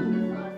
Thank you.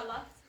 İnşallah.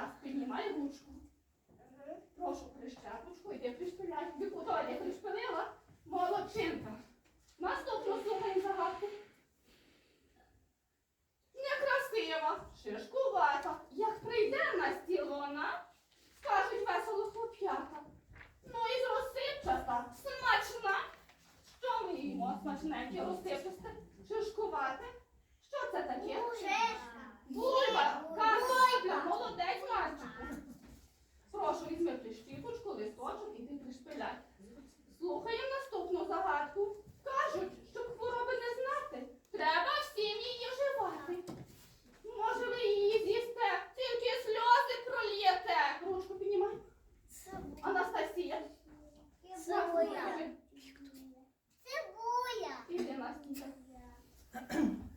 раз піднімай ручку. Прошу прищепочку, йди пришпиляй. Вікуторія пришпилила. Молодчинка. Наступно слухаємо загадку. Некрасива, шишкувата. Як прийде на стіл вона, скажуть весело хлоп'ята. Ну і розсипчата, смачна. Що ми їмо смачненьке розсипчасте, шишкувате? Що це таке? Шишка. Бульба, картопля, молодець, Марчику. Прошу, візьми пліщіпочку, листочок і ти пришпиляй. Слухаємо наступну загадку. Кажуть, щоб хвороби не знати, треба всім її вживати. Може, ви її з'їсте, тільки сльози пролієте. Ручку піднімай. Анастасія. Цибуля. Цибуля. Іди, Настя.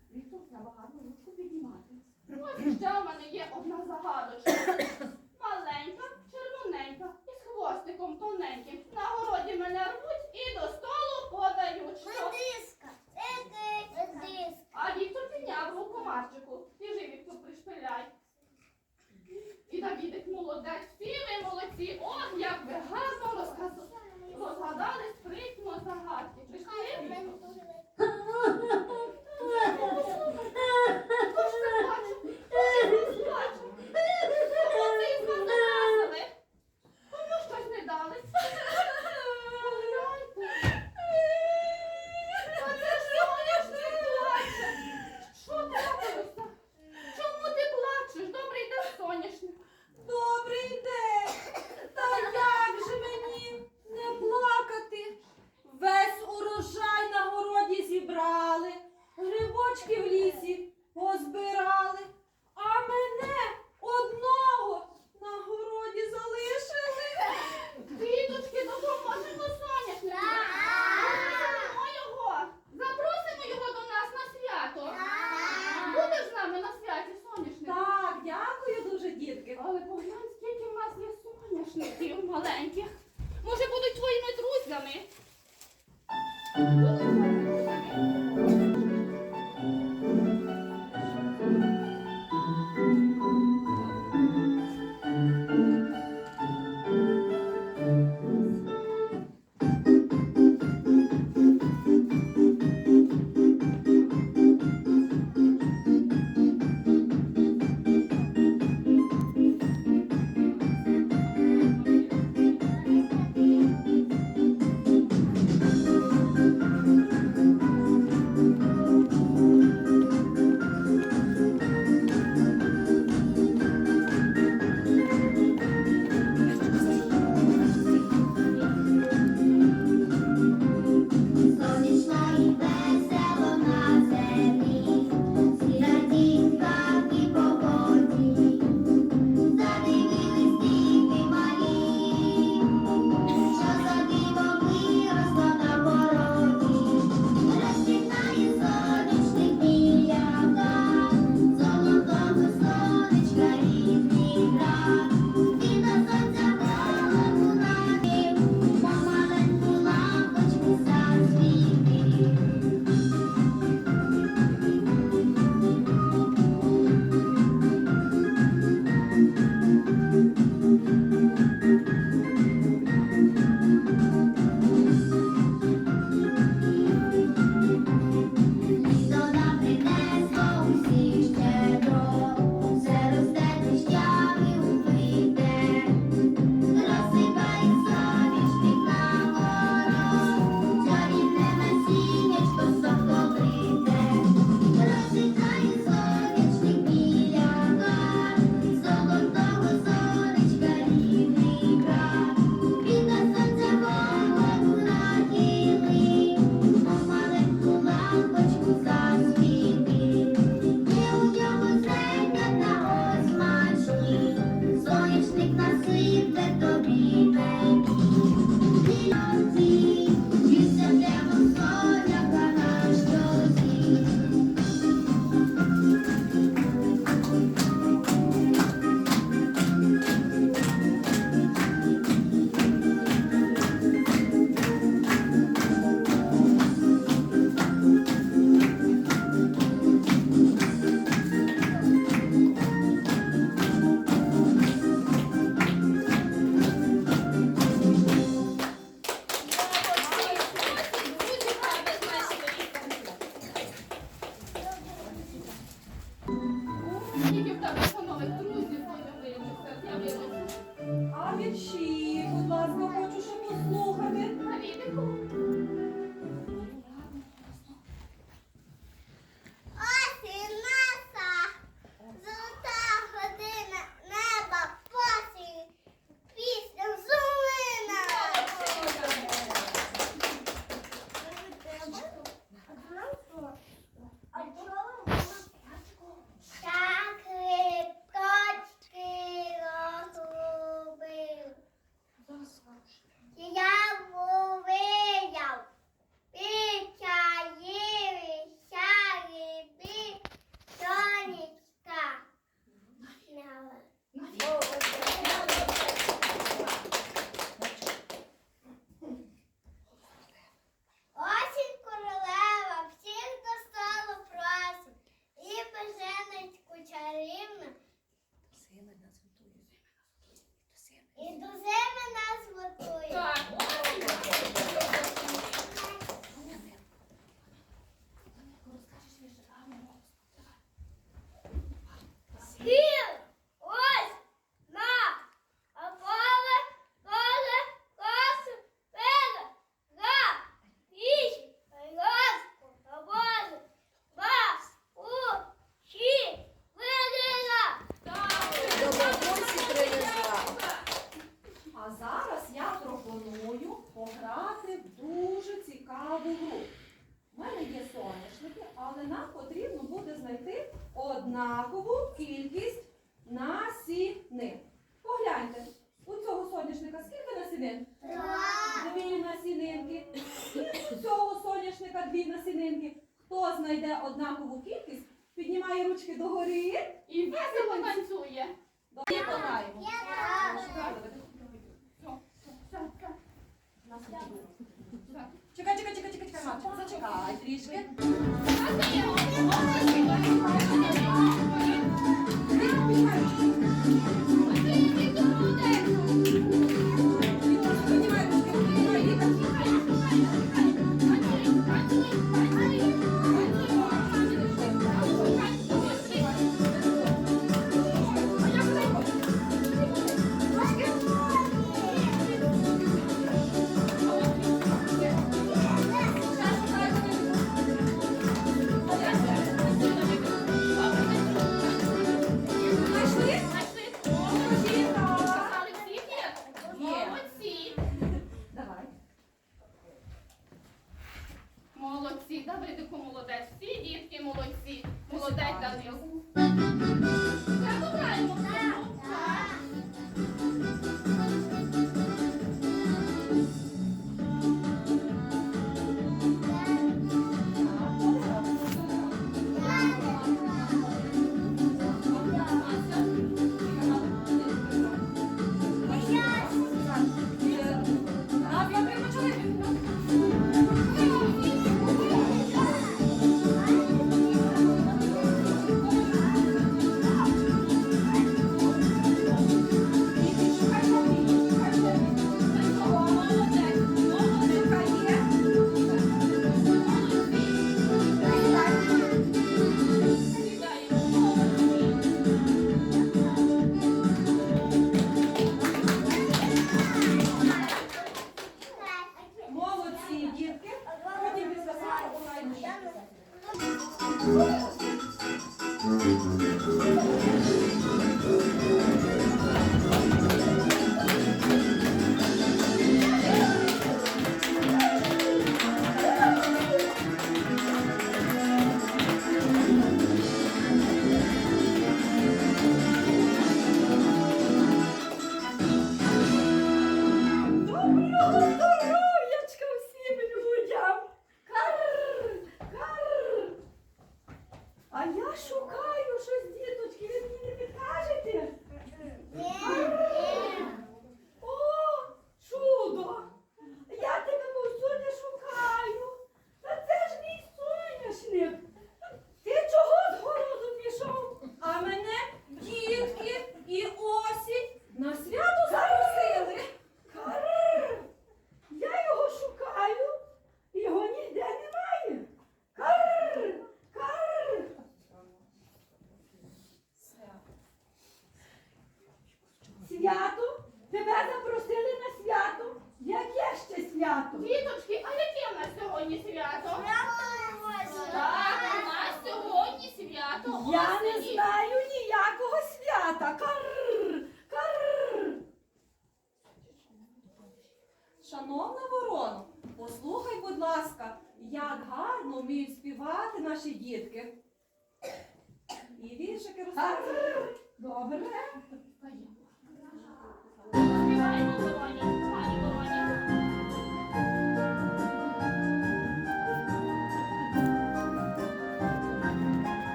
трішки.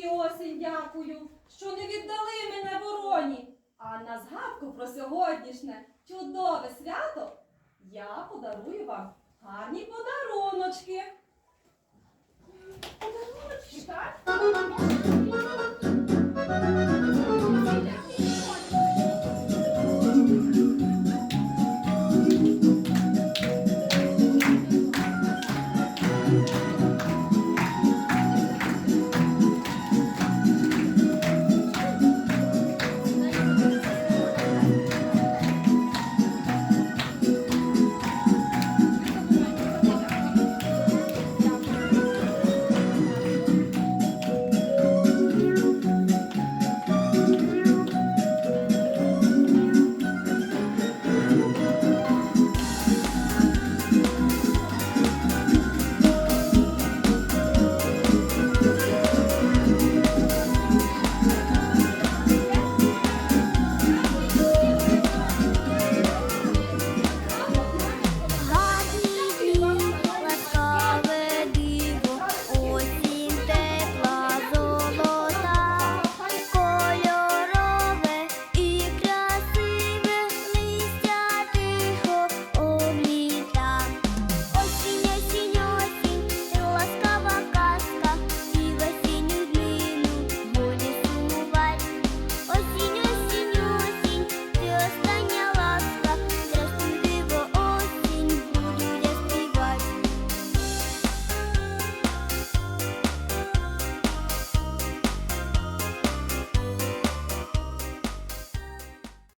Тобі осінь дякую, що не віддали мене вороні. А на згадку про сьогоднішнє чудове свято я подарую вам гарні подаруночки. Подаруночки, так?